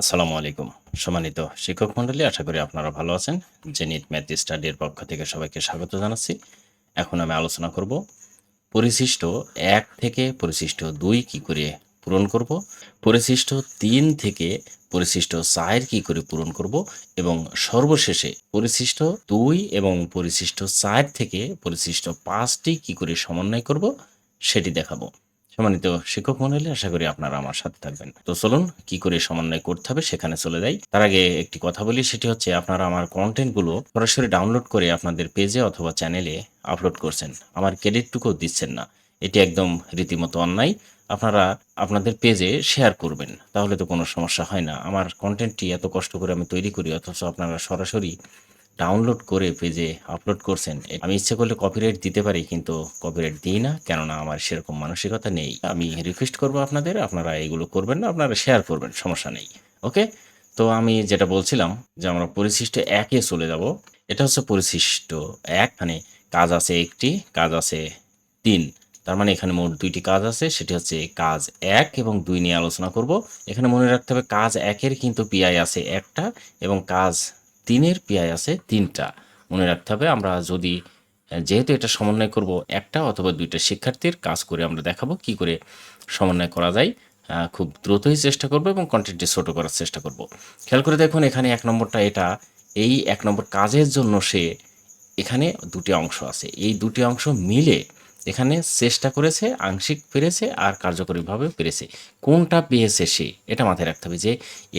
আসসালামু আলাইকুম। সম্মানিত শিক্ষক মণ্ডলী, আশা করি আপনারা ভালো আছেন। জেনিট ম্যাথ স্টাডির পক্ষ থেকে সবাইকে স্বাগত জানাচ্ছি। এখন আমি আলোচনা করব পরিশিষ্ট এক থেকে পরিশিষ্ট দুই কি করে পূরণ করব, পরিশিষ্ট তিন থেকে পরিশিষ্ট চার কি করে পূরণ করব এবং সর্বশেষে পরিশিষ্ট দুই এবং পরিশিষ্ট চার থেকে পরিশিষ্ট পাঁচটি কি করে সমন্বয় করব সেটি দেখাবো। সম্মানিত শিক্ষক মন্ডলী, আশা করি আপনারা আমার সাথে থাকবেন। তো চলুন, কি করে সমন্বয় করতে হবে সেখানে চলে যাই। তার আগে একটি কথা বলি, সেটি হচ্ছে আপনারা আমার কন্টেন্টগুলো সরাসরি ডাউনলোড করে আপনাদের পেজে অথবা চ্যানেলে আপলোড করছেন। আমার ক্রেডিটটুকু দিচ্ছেন না। এটি একদম রীতিমতো অন্যায়। আপনারা আপনাদের পেজে শেয়ার করবেন, তাহলে তো কোনো সমস্যা হয় না। আমার কন্টেন্টটি এত কষ্ট করে আমি তৈরি করি, অথচ আপনারা সরাসরি ডাউনলোড করে পেজে আপলোড করছেন। আমি ইচ্ছে করলে কপিরাইট দিতে পারি, কিন্তু কপিরাইট দিই না, কেননা আমার সেরকম মানসিকতা নেই। আমি রিকোয়েস্ট করব আপনাদের, আপনারা এগুলো করবেন না, আপনারা শেয়ার করবেন, সমস্যা নেই। ওকে তো আমি যেটা বলছিলাম যে আমরা পরিশিষ্ট একে চলে যাব। এটা হচ্ছে পরিশিষ্ট এক মানে কাজ আছে একটি, কাজ আছে তিন। তার মানে এখানে মোট দুইটি কাজ আছে, সেটি হচ্ছে কাজ এক এবং দুই নিয়ে আলোচনা করব। এখানে মনে রাখতে হবে কাজ একের কিন্তু পিআই আছে একটা এবং কাজ তিনের পিআই আছে তিনটা। মনে রাখতে হবে আমরা যদি যেহেতু এটা সমন্বয় করব একটা অথবা দুইটা শিক্ষার্থীর কাজ করে আমরা দেখাবো কি করে সমন্বয় করা যায় খুব দ্রুতই চেষ্টা করব এবং কন্টেন্টটি ছোটো করার চেষ্টা করব। খেয়াল করে দেখুন এখানে এক নম্বরটা এটা, এই এক নম্বর কাজের জন্য সে এখানে দুটি অংশ আছে। এই দুটি অংশ মিলে এখানে চেষ্টা করেছে, আংশিক পেরেছে আর কার্যকরীভাবে পেরেছে। কোনটা পেয়েছে সে? এটা মাথায় রাখতে হবে যে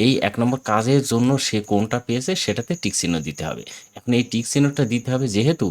এই এক নম্বর কাজের জন্য সে কোনটা পেয়েছে সেটাতে টিক চিহ্ন দিতে হবে। এখন এই টিক চিহ্নটা দিতে হবে যেহেতু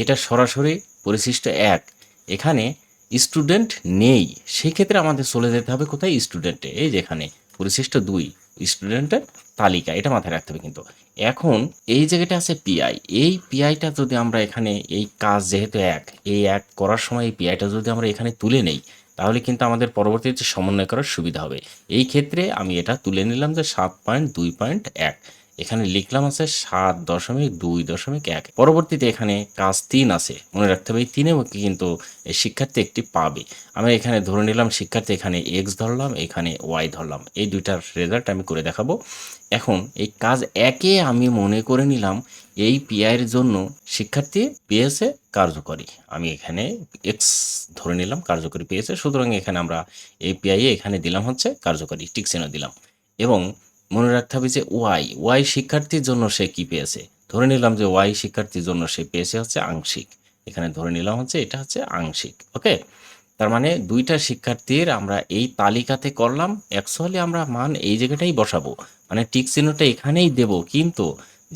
এটা সরাসরি পরিশিষ্ট এক। এখানে স্টুডেন্ট নেই, সেক্ষেত্রে আমাদের চলে যেতে হবে কোথায়? স্টুডেন্টে, এই যে এখানে পরিশিষ্ট দুই, স্টুডেন্টের তালিকা, এটা মাথায় রাখতে হবে কিন্তু। এখন এই জায়গাটা আছে পিআই এই পিআইটা যদি আমরা এখানে এই কাজ যেহেতু এক, এই এক করার সময় এই পিআইটা যদি আমরা এখানে তুলে নেই, তাহলে কিন্তু আমাদের পরবর্তীতে সমন্বয় করার সুবিধা হবে। এই ক্ষেত্রে আমি এটা তুলে নিলাম যে সাত পয়েন্ট দুই পয়েন্ট এক। এখানে লিখলাম আছে সাত দশমিক দুই দশমিক এক। পরবর্তীতে এখানে কাজ তিন আছে। মনে রাখতে হবে এই তিনেও কিন্তু শিক্ষার্থী একটি পাবে। আমি এখানে ধরে নিলাম শিক্ষার্থী এখানে এক্স ধরলাম, এখানে ওয়াই ধরলাম। এই দুইটার রেজাল্ট আমি করে দেখাবো। এখন এই কাজ একে আমি মনে করে নিলাম এই পিআইয়ের জন্য শিক্ষার্থী পেয়েছে কার্যকরী। আমি এখানে এক্স ধরে নিলাম কার্যকরী পেয়েছে সুতরাং এখানে আমরা এই পিআই এখানে দিলাম হচ্ছে কার্যকরী। টিকসেনও দিলাম। এবং মনে রাখতে হবে যে ওয়াই ওয়াই শিক্ষার্থীর জন্য সে কি পেয়েছে? ধরে নিলাম যে ওয়াই শিক্ষার্থীর জন্য সে পেয়েছে হচ্ছে আংশিক। এখানে ধরে নিলাম হচ্ছে এটা হচ্ছে আংশিক, ওকে? তার মানে দুইটা শিক্ষার্থীর আমরা এই তালিকাতে করলাম অ্যাকচুয়ালি আমরা মান এই জায়গাটাই বসাবো। মানে টিক চিহ্নটা এখানেই দেব, কিন্তু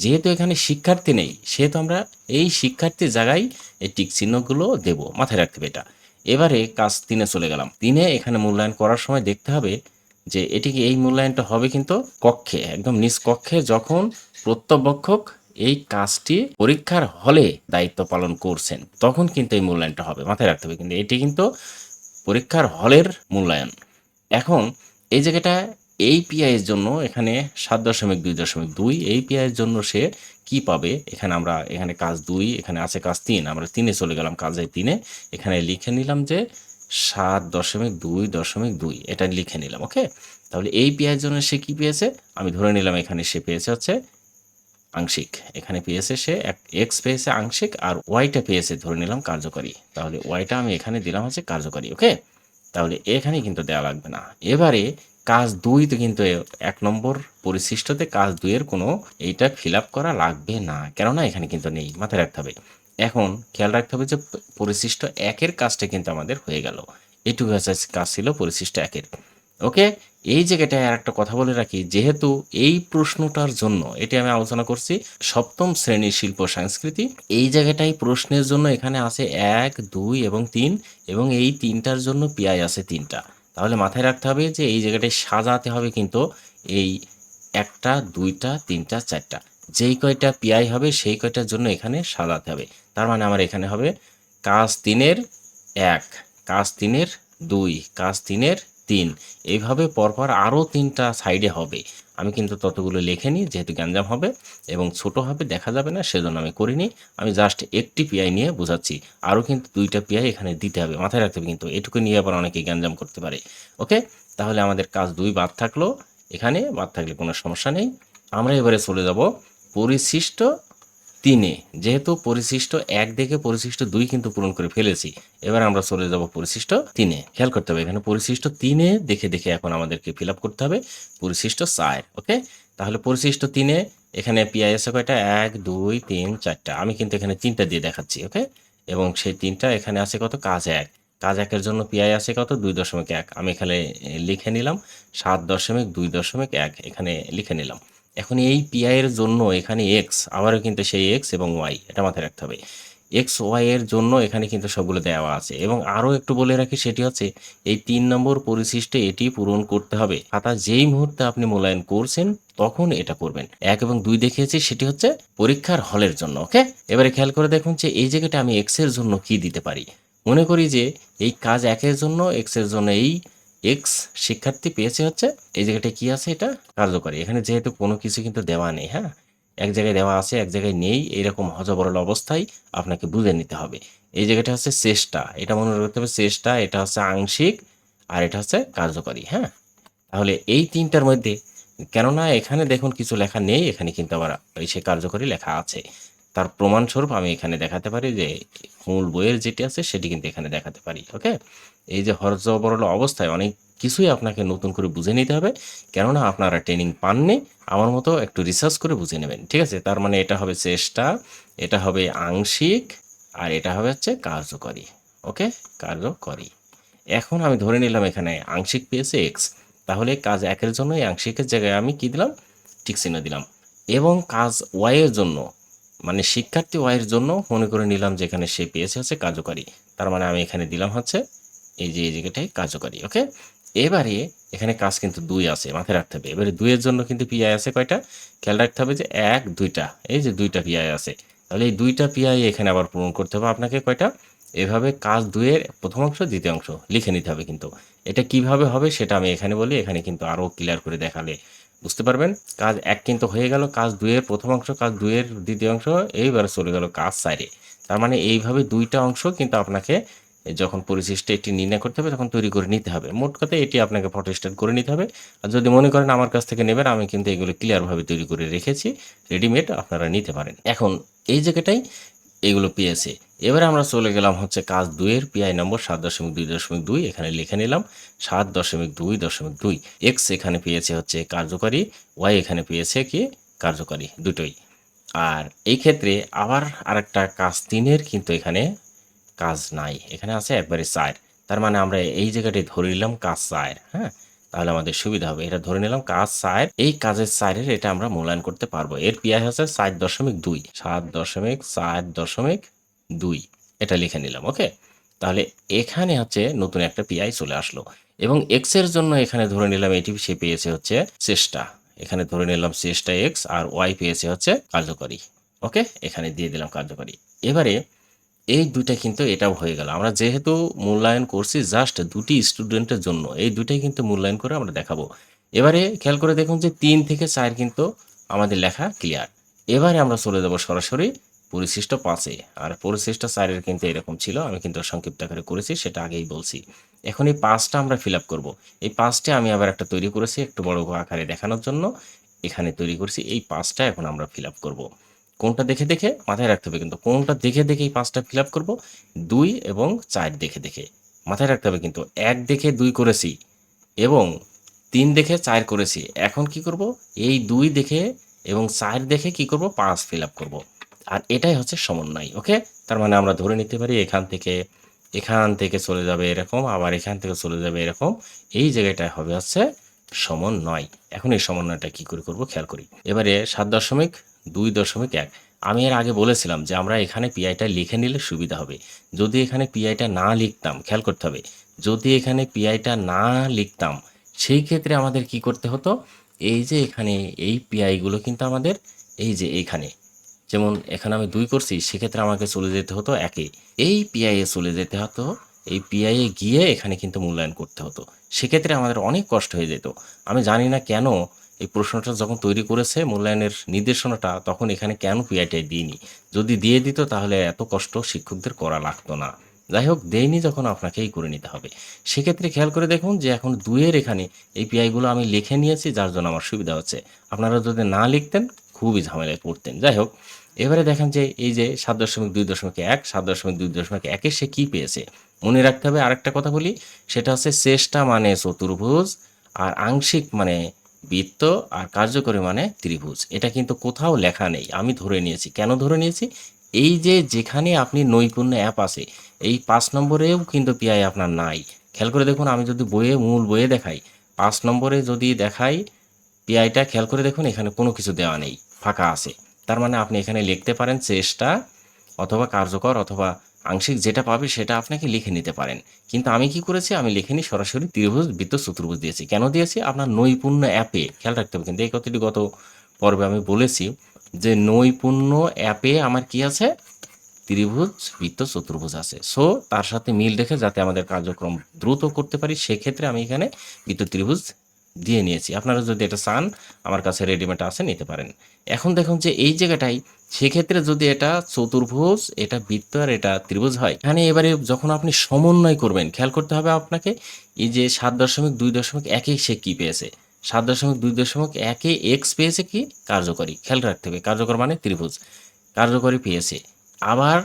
যেহেতু এখানে শিক্ষার্থী নেই, সেহেতু আমরা এই শিক্ষার্থীর জায়গায় এই টিক চিহ্নগুলো দেব, মাথায় রাখতে হবে এটা। এবারে কাজ তিনে চলে গেলাম। তিনে এখানে মূল্যায়ন করার সময় দেখতে হবে যে এটি এই মূল্যায়নটা হবে কিন্তু কক্ষে, একদম নিজ কক্ষে যখন প্রত্যবক্ষক এই কাজটি পরীক্ষার হলে দায়িত্ব পালন করছেন, তখন কিন্তু এই মূল্যায়নটা হবে, মাথায় রাখতে হবে। কিন্তু এটি কিন্তু পরীক্ষার হলের মূল্যায়ন। এখন এই জায়গাটা এই পিআইয়ের জন্য এখানে সাত দশমিক দুই দশমিক দুই, এই পিআই এর জন্য সে কি পাবে? এখানে আমরা, এখানে কাজ দুই, এখানে আছে কাজ তিন, আমরা তিনে চলে গেলাম কাজে তিনে এখানে লিখে নিলাম যে সাত দশমিক দুই দশমিক দুই। এটা লিখে নিলাম, ওকে? তাহলে এই পিআইয়ের জন্য সে কি পেয়েছে? আমি ধরে নিলাম এখানে সে পেয়েছে হচ্ছে আংশিক। এখানে পেয়েছে সে এক এক্স পেয়েছে আংশিক আর ওয়াইটা পেয়েছে, ধরে নিলাম কার্যকরী। তাহলে ওয়াইটা আমি এখানে দিলাম হচ্ছে কার্যকরী, ওকে? তাহলে এখানে কিন্তু দেওয়া লাগবে না। এবারে কাজ দুই তো কিন্তু এক নম্বর পরিশিষ্টতে কাজ দুইয়ের কোনো এইটা ফিল করা লাগবে না। কেননা এখানে কিন্তু নেই, মাথায় রাখতে হবে। এখন খেয়াল রাখতে হবে যে পরিশিষ্ট একের কাজটা কিন্তু আমাদের হয়ে গেল। এটুকু কাজ ছিল পরিশিষ্ট একের। ওকে? এই জায়গাটায় আর একটা কথা বলে রাখি, যেহেতু এই প্রশ্নটার জন্য, এটি আমি আলোচনা করছি সপ্তম শ্রেণির শিল্প সংস্কৃতি। এই জায়গাটাই প্রশ্নের জন্য এখানে আছে এক, দুই এবং তিন এবং এই তিনটার জন্য পিআই আছে তিনটা। তাহলে মাথায় রাখতে হবে যে এই জায়গাটায় সাজাতে হবে কিন্তু এই একটা, দুইটা, তিনটা, চারটা। যেই কয়টা পিআই হবে, সেই কয়টার জন্য এখানে সাজাতে হবে। তার মানে আমার এখানে হবে কাজ তিনের এক, কাজ তিনের দুই, কাজ তিনের তিন। এইভাবে পরপর আরও তিনটা সাইডে হবে। আমি কিন্তু ততগুলো লেখেনি, যেহেতু গ্যাঞ্জাম হবে এবং ছোট হবে, দেখা যাবে না, সেজন্য আমি করিনি। আমি জাস্ট একটি পিআই নিয়ে বোঝাচ্ছি। আরও কিন্তু দুইটা পিআই এখানে দিতে হবে, মাথায় রাখতে হবে কিন্তু। এটুকু নিয়ে আবার অনেকে গ্যাঞ্জাম করতে পারে। ওকে? তাহলে আমাদের কাজ দুই বাদ থাকল। এখানে বাদ থাকলে কোনো সমস্যা নেই। আমরা এবারে চলে যাব পরিশিষ্ট তিনে। যেহেতু পরিশিষ্ট এক দেখে পরিশিষ্ট দুই কিন্তু পূরণ করে ফেলেছি, এবার আমরা চলে যাব পরিশিষ্ট তিনে। খেয়াল করতে হবে, এখানে পরিশিষ্ট তিনে দেখে দেখে এখন আমাদেরকে ফিল করতে হবে, পরিশিষ্ট চার, ওকে? তাহলে পরিশিষ্ট তিনে, এখানে পিআই আছে কয়টা? এক, দুই, তিন, চারটা। আমি কিন্তু এখানে তিনটা দিয়ে দেখাচ্ছি, ওকে? এবং সেই তিনটা এখানে আছে কত? কাজ এক। কাজ একের জন্য পিআই আছে কত? দুই দশমিক এক। আমি এখানে লিখে নিলাম, সাত দশমিক দুই দশমিক এক এখানে লিখে নিলাম। এখন এই পিআই এর জন্য এখানে এক্স আবারও কিন্তু সেই এক্স এবং ওয়াই এটা মাথায় রাখতে হবে। এক্স ওয়াই এর জন্য এখানে কিন্তু সবগুলো দেওয়া আছে এবং আরও একটু বলে রাখি সেটি হচ্ছে, এই তিন নম্বর পরিশিষ্টে এটি পূরণ করতে হবে। খাতা যেই মুহূর্তে আপনি মূল্যায়ন করছেন, তখন এটা করবেন। এক এবং দুই দেখিয়েছি, সেটি হচ্ছে পরীক্ষার হলের জন্য, ওকে? এবারে খেয়াল করে দেখুন যে এই জায়গাটা আমি এক্সের জন্য কি দিতে পারি। মনে করি যে এই কাজ একের জন্য এক্সের জন্য এই এক্স শিক্ষার্থী পেয়েছে হচ্ছে, এই জায়গাটা কি আছে এটা? কার্যকরী। এখানে যেহেতু কোনো কিছু কিন্তু দেওয়া নেই হ্যাঁ? এক জায়গায় দেওয়া আছে, এক জায়গায় নেই, এরকম হজবরল অবস্থায় আপনাকে বুঝে নিতে হবে। এই জায়গাটা হচ্ছে চেষ্টা। এটা মনে রাখতে হবে, চেষ্টা, এটা হচ্ছে আংশিক আর এটা হচ্ছে কার্যকরী হ্যাঁ? তাহলে এই তিনটার মধ্যে, কেননা এখানে দেখুন কিছু লেখা নেই, এখানে কিন্তু আবার সে কার্যকরী লেখা আছে। তার প্রমাণস্বরূপ আমি এখানে দেখাতে পারি যে মূল বইয়ের যেটি আছে সেটি কিন্তু এখানে দেখাতে পারি ওকে এই যে হরজবরল অবস্থায় অনেক কিছুই আপনাকে নতুন করে বুঝে নিতে হবে, কেননা আপনারা ট্রেনিং পাননি, আমার মতো একটু রিসার্চ করে বুঝে নেবেন, ঠিক আছে? তার মানে এটা হবে চেষ্টা, এটা হবে আংশিক, আর এটা হবে হচ্ছে কার্যকরী ওকে কার্যকরী। এখন আমি ধরে নিলাম এখানে আংশিক পেয়েছে এক্স তাহলে কাজ একের জন্য এই আংশিকের জায়গায় আমি কি দিলাম? টিক চিহ্ন দিলাম। এবং কাজ ওয়াইয়ের জন্য মানে শিক্ষার্থী ওয়াই এর জন্য মনে করে নিলাম যে এখানে সে পেয়েছে হচ্ছে কার্যকরী। তার মানে আমি এখানে দিলাম হচ্ছে এই যে, এই জায়গাটাই কার্যকরী, ওকে? এবারে এখানে কাজ কিন্তু দুই আছে, মাথায় রাখতে হবে। এবারে দুইয়ের জন্য কিন্তু পিআই আছে কয়টা? খেয়াল রাখতে হবে যে এক, দুইটা, এই যে দুইটা পিআই আছে। তাহলে এই দুইটা পিআই এখানে আবার পূরণ করতে হবে আপনাকে কয়টা? এভাবে কাজ দুইয়ের প্রথম অংশ, দ্বিতীয় অংশ লিখে নিতে হবে কিন্তু। এটা কীভাবে হবে সেটা আমি এখানে বলি, এখানে কিন্তু আরও ক্লিয়ার করে দেখালে বুঝতে পারবেন? কাজ এক কিন্তু হয়ে গেল, কাজ দুইয়ের প্রথম অংশ, কাজ দুইয়ের দ্বিতীয় অংশ, এইবার চলে গেল কাজ সাইডে। তার মানে এইভাবে দুইটা অংশ কিন্তু আপনাকে যখন পরিশিষ্ট এটি নির্ণয় করতে হবে, তখন তৈরি করে নিতে হবে। মোট কথা এটি আপনাকে ফটোস্টেট করে নিতে হবে। আর যদি মনে করেন আমার কাছ থেকে নেবেন, আমি কিন্তু এগুলো ক্লিয়ারভাবে তৈরি করে রেখেছি রেডিমেড আপনারা নিতে পারেন। এখন এই জায়গাটাই এগুলো পেয়েছে। এবারে আমরা চলে গেলাম হচ্ছে কাজ দুইয়ের পিআই নম্বর সাত দশমিক দুই দশমিক দুই এখানে লিখে নিলাম, সাত দশমিক দুই দশমিক দুই। এক্স এখানে পেয়েছে হচ্ছে কার্যকারী ওয়াই এখানে পেয়েছে কি? কার্যকারী, দুটোই। আর এই ক্ষেত্রে আবার আরেকটা কাজ তিনের কিন্তু এখানে কাজ নাই। এখানে আছে একবারে চার। তার মানে আমরা এই জায়গাটি ধরে নিলাম কাজ চার হ্যাঁ? তাহলে আমাদের সুবিধা হবে। এটা ধরে নিলাম কাজ চার এই কাজের চারের এটা আমরা মূল্যায়ন করতে পারব। এর পিআই হচ্ছে সাত দশমিক দুই। সাত দশমিক সাত দশমিক দুই। এটা লিখে নিলাম, ওকে? তাহলে এখানে হচ্ছে নতুন একটা পিআই চলে আসলো। এবং এক্সের জন্য এখানে ধরে নিলাম এটি সে পেয়েছে হচ্ছে চেষ্টা। এখানে ধরে নিলাম চেষ্টা এক্স আর ওয়াই পেয়েছে হচ্ছে কার্যকরী, ওকে? এখানে দিয়ে দিলাম কার্যকরী। এবারে এই দুইটা কিন্তু এটাও হয়ে গেল। আমরা যেহেতু মূল্যায়ন করছি জাস্ট দুটি স্টুডেন্টের জন্য, এই দুইটাই কিন্তু মূল্যায়ন করে আমরা দেখাবো। এবারে খেয়াল করে দেখুন যে তিন থেকে চার কিন্তু আমাদের লেখা ক্লিয়ার এবারে আমরা চলে যাব সরাসরি পরিশিষ্ট পাঁচে। আর পরিশিষ্ট চারের কিন্তু এরকম ছিল, আমি কিন্তু সংক্ষিপ্ত আকারে করেছি, সেটা আগেই বলছি। এখন এই পাঁচটা আমরা ফিল আপ করব। এই পাঁচটা আমি আবার একটা তৈরি করেছি একটু বড় আকারে দেখানোর জন্য। এখানে তৈরি করছি, এই পাঁচটা এখন আমরা ফিল আপ করব। কোনটা দেখে দেখে মাথায় রাখতে হবে কিন্তু কোনটা দেখে দেখে এই পাঁচটা ফিল আপ করব? দুই এবং চার দেখে দেখে। মাথায় রাখতে হবে কিন্তু এক দেখে দুই করেছি এবং তিন দেখে চার করেছি। এখন কি করব? এই দুই দেখে এবং চার দেখে কি করব? পাঁচ ফিল আপ করব। আর এটাই হচ্ছে সমন্বয়, ওকে? তার মানে আমরা ধরে নিতে পারি এখান থেকে এখান থেকে চলে যাবে এরকম, আবার এখান থেকে চলে যাবে এরকম। এই জায়গাটায় হবে হচ্ছে সমন্বয়। এখন এই সমন্বয়টা কি করে করব? খেয়াল করি। এবারে সাত দশমিক দুই দশমিক এক। আমি এর আগে বলেছিলাম যে আমরা এখানে পিআইটা লিখে নিলে সুবিধা হবে। যদি এখানে পিআইটা না লিখতাম, খেয়াল করতে হবে, যদি এখানে পিআইটা না লিখতাম, সেই ক্ষেত্রে আমাদের কি করতে হতো? এই যে এখানে এই পিআইগুলো কিন্তু আমাদের এই যে এইখানে, যেমন এখানে আমি দুই করছি, সেক্ষেত্রে আমাকে চলে যেতে হতো একে। এই পিআইয়ে চলে যেতে হতো, এই পিআইয়ে গিয়ে এখানে কিন্তু মূল্যায়ন করতে হতো। সেক্ষেত্রে আমাদের অনেক কষ্ট হয়ে যেত। আমি জানি না কেন এই প্রশ্নটা যখন তৈরি করেছে, মূল্যায়নের নির্দেশনাটা তখন এখানে কেন পিআইটাই দিইনি? যদি দিয়ে দিত তাহলে এত কষ্ট শিক্ষকদের করা লাগতো না। যাই হোক দেয়নি যখন আপনাকেই করে নিতে হবে। সেক্ষেত্রে খেয়াল করে দেখুন যে এখন দুয়ের এখানে এই পিআইগুলো আমি লিখে নিয়েছি, যার জন্য আমার সুবিধা হচ্ছে। আপনারা যদি না লিখতেন, খুবই ঝামেলায় পড়তেন। যাই হোক, এবারে দেখেন যে এই যে সাত দশমিক দুই দশমিক এক, সাত দশমিক দুই দশমিক একে সে কী পেয়েছে? মনে রাখতে হবে আরেকটা কথা বলি, সেটা হচ্ছে চেষ্টা মানে চতুর্ভুজ, আর আংশিক মানে বৃত্ত আর কার্যকরী মানে ত্রিভুজ। এটা কিন্তু কোথাও লেখা নেই। আমি ধরে নিয়েছি। কেন ধরে নিয়েছি? এই যে যেখানে আপনি নৈপুণ্য অ্যাপ আছে, এই পাঁচ নম্বরেও কিন্তু পিআই আপনার নাই। খেয়াল করে দেখুন, আমি যদি বইয়ে, মূল বইয়ে দেখাই, পাঁচ নম্বরে যদি দেখাই পিআইটা খেয়াল করে দেখুন, এখানে কোনো কিছু দেওয়া নেই, ফাঁকা আছে। তার মানে আপনি এখানে লিখতে পারেন চেষ্টা, অথবা কার্যকর, অথবা আংশিক যেটা পাবে সেটা আপনাকে লিখে নিতে পারেন। কিন্তু আমি কি করেছি? আমি লিখিনি সরাসরি ত্রিভুজ, বৃত্ত চতুর্ভুজ দিয়েছি। কেন দিয়েছি? আপনার নৈপুণ্য অ্যাপে, খেয়াল রাখতে হবে কিন্তু এই কথাটি গত পর্বে আমি বলেছি যে নৈপুণ্য অ্যাপে আমার কি আছে? ত্রিভুজ, বৃত্ত, চতুর্ভুজ আছে। সো তার সাথে মিল রেখে যাতে আমাদের কার্যক্রম দ্রুত করতে পারি, সেক্ষেত্রে আমি এখানে বৃত্ত, ত্রিভুজ দিয়ে নিয়েছি। আপনারা যদি এটা চান, আমার কাছে রেডিমেড আছে, নিতে পারেন। এখন দেখুন যে এই জায়গাটাই সেক্ষেত্রে যদি এটা চতুর্ভুজ, এটা বৃত্ত আর এটা ত্রিভুজ হয়, এখানে এবারে যখন আপনি সমন্বয় করবেন, খেয়াল করতে হবে আপনাকে, এই যে সাত দশমিক দুই দশমিক একে সে কী পেয়েছে? সাত দশমিক দুই দশমিক একে এক্স পেয়েছে কি? কার্যকরী। খেয়াল রাখতে হবে, কার্যকর মানে ত্রিভুজ। কার্যকরী পেয়েছে। আবার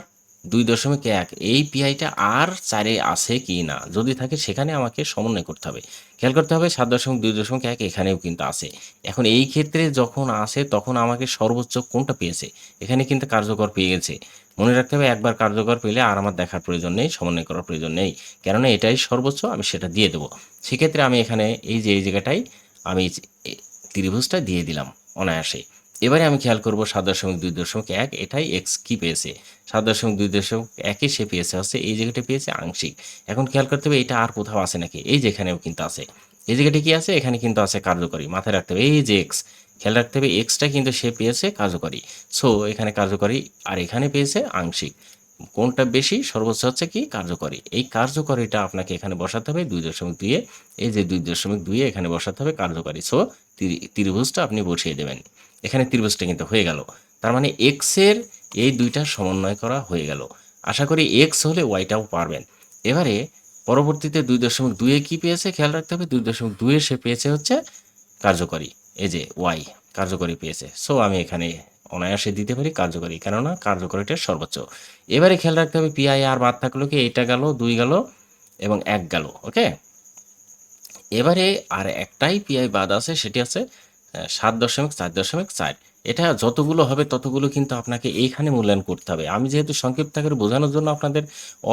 দুই দশমিক এক, এই পিআইটা আর চারে আছে কি না? যদি থাকে সেখানে আমাকে সমন্বয় করতে হবে। খেয়াল করতে হবে সাত দশমিক দুই দশমিক এক এখানেও কিন্তু আসে এখন এই ক্ষেত্রে যখন আসে, তখন আমাকে সর্বোচ্চ কোনটা পেয়েছে? এখানে কিন্তু কার্যকর পেয়ে গেছে। মনে রাখতে হবে একবার কার্যকর পেলে আর আমার দেখার প্রয়োজন নেই, সমন্বয় করার প্রয়োজন নেই। কেননা এটাই সর্বোচ্চ, আমি সেটা দিয়ে দেবো। সেক্ষেত্রে আমি এখানে এই যে, এই জায়গাটাই আমি ত্রিভুজটা দিয়ে দিলাম অনায়াসে। এবারে আমি খেয়াল করব সাত দশমিক দুই দশমিক এক, এটাই এক্স কি পেয়েছে? সাত দশমিক দুই দশমিক একে সে পেয়েছে, হচ্ছে এই জায়গাটা পেয়েছে আংশিক। এখন খেয়াল করতে হবে এটা আর কোথাও আছে নাকি? এই যেখানেও কিন্তু আছে। এই জায়গাটা কি আছে? এখানে কিন্তু আছে কার্যকরী। মাথায় রাখতে হবে, এই যে এক্স খেয়াল রাখতে হবে এক্সটা কিন্তু সে পেয়েছে কার্যকরী। সো এখানে কার্যকরী আর এখানে পেয়েছে আংশিক। কোনটা বেশি? সর্বোচ্চ হচ্ছে কি? কার্যকরী। এই কার্যকরীটা আপনাকে এখানে বসাতে হবে দুই দশমিক দুইয়ে এই যে দুই দশমিক দুইয়ে এখানে বসাতে হবে কার্যকরী। সো ত্রিভুজটা আপনি বসিয়ে দেবেন। এখানে ত্রিভুজটা কিন্তু হয়ে গেল। তার মানে এক্সের এই দুইটা সমন্বয় করা হয়ে গেল। আশা করি এক্স হলে ওয়াইটাও পারবেন। এবারে পরবর্তীতে দুই দশমিক দুইয়ে কী পেয়েছে? খেয়াল রাখতে হবে, দুই দশমিক দুইয়ে সে পেয়েছে হচ্ছে কার্যকরী, এই যে ওয়াই কার্যকরী পেয়েছে। সো আমি এখানে অনায়াসে দিতে পারি কার্যকরী, কেননা কার্যকরীটা সর্বোচ্চ। এবারে খেয়াল রাখতে হবে পিআই আর বাদ থাকল কি? এইটা গেল, দুই গেল এবং এক গেল ওকে এবারে আর একটাই পিআই বাদ আছে, সেটি আছে সাত দশমিক, চার দশমিক, চার। এটা যতগুলো হবে, ততগুলো কিন্তু আপনাকে এইখানে মূল্যায়ন করতে হবে। আমি যেহেতু সংক্ষিপ্ত আকারে বোঝানোর জন্য আপনাদের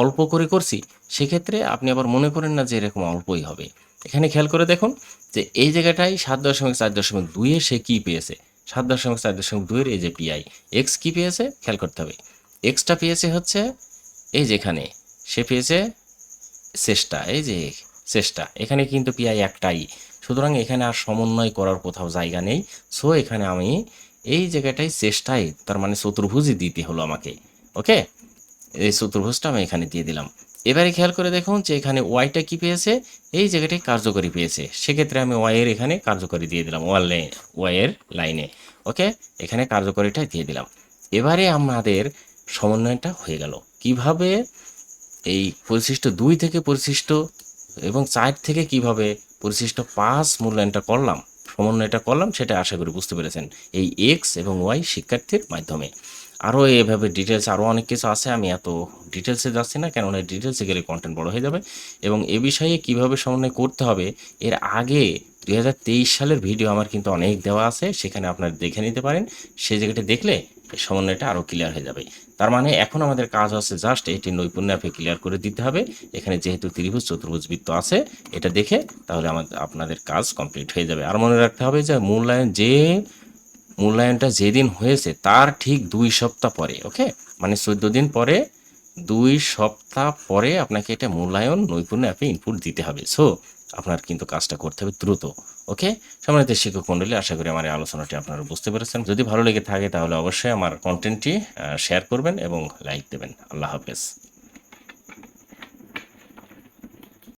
অল্প করে করছি, সেক্ষেত্রে আপনি আবার মনে করেন না যে এরকম অল্পই হবে। এখানে খেয়াল করে দেখুন যে এই জায়গাটায় সাত দশমিক, চার দশমিক দুইয়ে সে কী পেয়েছে? সাত দশমিক, চার দশমিক দুইয়ের এই যে পিআই এক্স কী পেয়েছে? খেয়াল করতে হবে। এক্সটা পেয়েছে হচ্ছে এই যেখানে, সে পেয়েছে চেষ্টা এই যে চেষ্টা এখানে কিন্তু পিআই একটাই। সুতরাং এখানে আর সমন্বয় করার কোথাও জায়গা নেই। সো এখানে আমি এই জায়গাটায় চেষ্টায় তার মানে চতুর্ভুজই দিতে হলো আমাকে। ওকে এই চতুর্ভুজটা আমি এখানে দিয়ে দিলাম। এবারে খেয়াল করে দেখুন যে এখানে ওয়াইটা কি পেয়েছে? এই জায়গাটায় কার্যকরী পেয়েছে। সেক্ষেত্রে আমি ওয়াইয়ের এখানে কার্যকরী দিয়ে দিলাম ওয়াল ওয়াইয়ের লাইনে ওকে এখানে কার্যকরীটা দিয়ে দিলাম। এবারে আমাদের সমন্বয়টা হয়ে গেল। কীভাবে এই পরিশিষ্ট দুই থেকে পরিশিষ্ট এবং চার থেকে কীভাবে পরিশিষ্ট পাঁচ মূল্যায়নটা করলাম, সমন্বয়টা করলাম, সেটা আশা করি বুঝতে পেরেছেন এই এক্স এবং ওয়াই শিক্ষার্থীর মাধ্যমে। আরও এভাবে ডিটেলস আরও অনেক কিছু আছে, আমি এত ডিটেলসে যাচ্ছি না, কেননা ডিটেলসে গেলে কন্টেন্ট বড় হয়ে যাবে। এবং এ বিষয়ে কীভাবে সমন্বয় করতে হবে, এর আগে দুই হাজার তেইশ সালের ভিডিও আমার কিন্তু অনেক দেওয়া আছে, সেখানে আপনারা দেখে নিতে পারেন। সেই জায়গাটা দেখলে এই সমন্বয়টা আরও ক্লিয়ার হয়ে যাবে। তার মানে এখন আমাদের কাজ হচ্ছে জাস্ট এটি নৈপুণ্য অ্যাপে ক্লিয়ার করে দিতে হবে। এখানে যেহেতু ত্রিভুজ চতুর্ভুজ বৃত্ত আছে, এটা দেখে তাহলে আমাদের আপনাদের কাজ কমপ্লিট হয়ে যাবে। আর মনে রাখতে হবে যে মূল্যায়ন যে, মূল্যায়নটা যেদিন হয়েছে তার ঠিক দুই সপ্তাহ পরে ওকে মানে চোদ্দ দিন পরে, দুই সপ্তাহ পরে আপনাকে এটা মূল্যায়ন নৈপুণ্য অ্যাপে ইনপুট দিতে হবে। সো আপনার কিন্তু কাজটা করতে হবে দ্রুত, ওকে? সম্মানিত শিক্ষক মন্ডলী, আশা করি আমার এই আলোচনাটি আপনারা বুঝতে পেরেছেন। যদি ভালো লেগে থাকে তাহলে অবশ্যই আমার কন্টেন্টটি শেয়ার করবেন এবং লাইক দেবেন। আল্লাহ হাফেজ।